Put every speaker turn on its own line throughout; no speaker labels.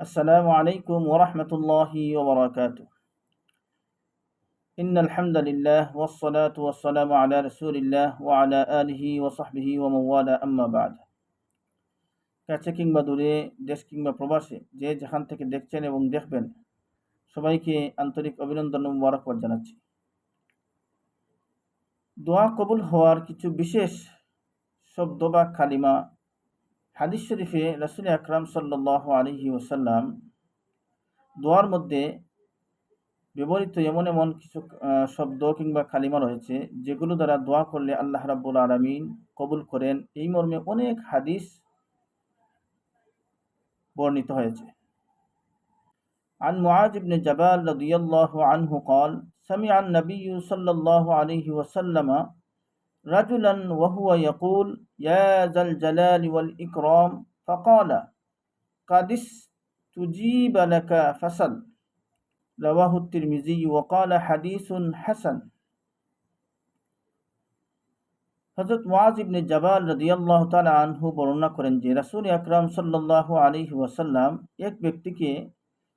السلام عليكم ورحمة الله وبركاته إن الحمد لله والصلاة والسلام على رسول الله وعلى آله وصحبه ومن والاه أما بعد কাছে কিংবা দূরে দেশ কিংবা প্রবাসে যে যেখান থেকে দেখছেন এবং দেখবেন সবাইকে আন্তরিক অভিনন্দন ও মোবারকবাদ জানাচ্ছি দোয়া কবুল হওয়ার কিছু বিশেষ শব্দ বা কালিমা হাদিস শরীফে রসুল আকরাম সাল্লাহ আলহি ওসাল্লাম দোয়ার মধ্যে ব্যবহৃত এমন এমন কিছু শব্দ কিংবা কালিমা রয়েছে যেগুলো দ্বারা দোয়া করলে আল্লাহ রাব্বুল আলমিন কবুল করেন এই মর্মে অনেক হাদিস বর্ণিত হয়েছে عن معاذ بن جبال رضي الله عنه قال سمع النبي صلى الله عليه وسلم رجلا وهو يقول يا ذا الجلال والإكرام فقال قد استجيب لك فسل رواه الترمذي وقال حديث حسن হজরত ওয়াজ ইবনে জাবাল রদিয়াল্লাহ তালা আনহু বর্ণনা করেন যে রাসুল আকরাম সাল্লাহ আলী ওয়াসাল্লাম এক ব্যক্তিকে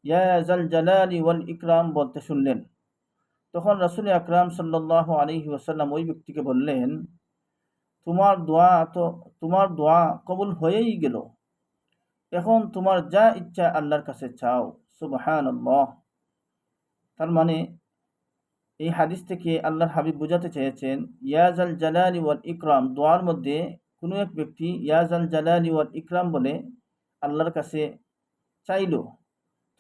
ইয়াজাল জালালি ওয়াল ইকরাম বলতে শুনলেন তখন রাসুল আকরাম সাল্লাহ আলী ওয়াসাল্লাম ওই ব্যক্তিকে বললেন, তোমার দোয়া তো, তোমার দোয়া কবুল হয়েই গেল। এখন তোমার যা ইচ্ছা আল্লাহর কাছে চাও। সুবাহান আল্লাহ তার মানে এই হাদিস থেকে আল্লাহর হাবিব বুঝাতে চেয়েছেন ইয়াজ আল জালালি ওয়াল ইকরাম। দোয়ার মধ্যে কোনো এক ব্যক্তি ইয়াজ আল জালালি ওয়াল ইকরাম বলে আল্লাহর কাছে চাইল।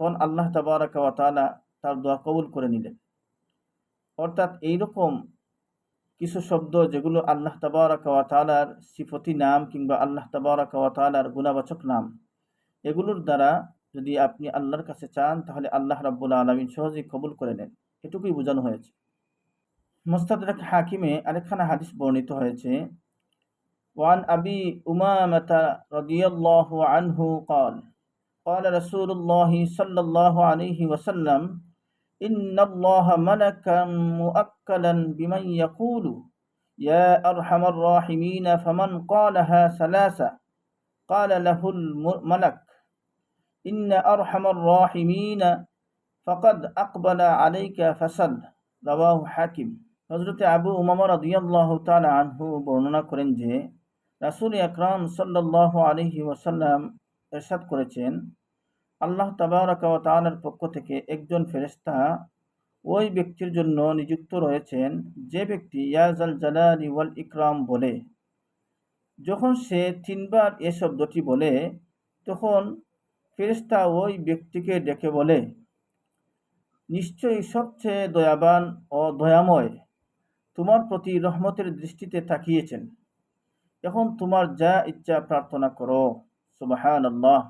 তখন আল্লাহ তাবারাকা তালা তার দোয়া কবুল করে নিলেন। অর্থাৎ এইরকম কিছু শব্দ যেগুলো আল্লাহ তাবারাকা তালার সিফতি নাম কিংবা আল্লাহ তাবারাকা তালার গুণাবাচক নাম এগুলোর দ্বারা যদি আপনি আল্লাহর কাছে চান তাহলে আল্লাহ রাব্বুল আলমিন সহজেই কবুল করে নেন এটুকুই বোঝানো হয়েছে মোস্তাদরাক হাকিমে আরেকখানা হাদিস বর্ণিত হয়েছে ওয়ান আবি উমামাতা রাদিয়াল্লাহু আনহু قال قال رسول الله صلى الله عليه وسلم إن الله ملكا مؤكلا بمن يقول يا أرحم الراحمين فمن قالها ثلاثة قال له الملك إن أرحم الراحمين ফকদ আকবল আলাইকা ফসল রবাহ হাকিম হজরতে আবু উমামর রদিয়াল্লাহ তাল আনহু বর্ণনা করেন যে রাসুল আকরাম সাল্লাহ আলহি ওসাল্লাম এরশাদ করেছেন আল্লাহ তাবারকালার পক্ষ থেকে একজন ফেরেস্তা ওই ব্যক্তির জন্য নিযুক্ত রয়েছেন। যে ব্যক্তি ইয়াজাল জালালি ওয়াল ইকরাম বলে, যখন সে তিনবার এ শব্দটি বলে, তখন ফেরেস্তা ওই ব্যক্তিকে ডেকে বলে, নিশ্চয়ই সবচেয়ে দয়াবান ও দয়াময় তোমার প্রতি রহমতের দৃষ্টিতে তাকিয়েছেন। এখন তোমার যা ইচ্ছা প্রার্থনা করো। সুবাহান আল্লাহ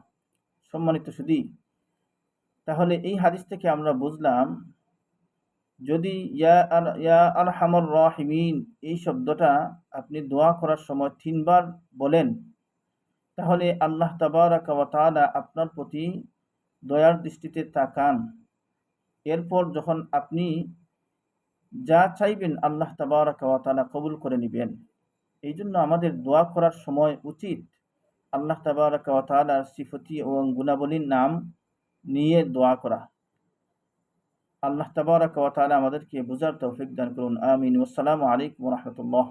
সম্মানিত সুদী তাহলে এই হাদিস থেকে আমরা বুঝলাম, যদি ইয়া আল হামর রাহিমিন, এই শব্দটা আপনি দোয়া করার সময় তিনবার বলেন, তাহলে আল্লাহ তাবারাক আপনার প্রতি দয়ার দৃষ্টিতে তাকান। এরপর যখন আপনি যা চাইবেন আল্লাহ তাবারকালা কবুল করে নেবেন। এই জন্য আমাদের দোয়া করার সময় উচিত আল্লাহ তাবারকালার সিফতি এবং গুণাবলীর নাম নিয়ে দোয়া করা। আল্লাহ তাবারকালা আমাদেরকে বুঝার তৌফিক দান করুন। আমিন। আসসালামু আলাইকুম রহমতুল্লাহ।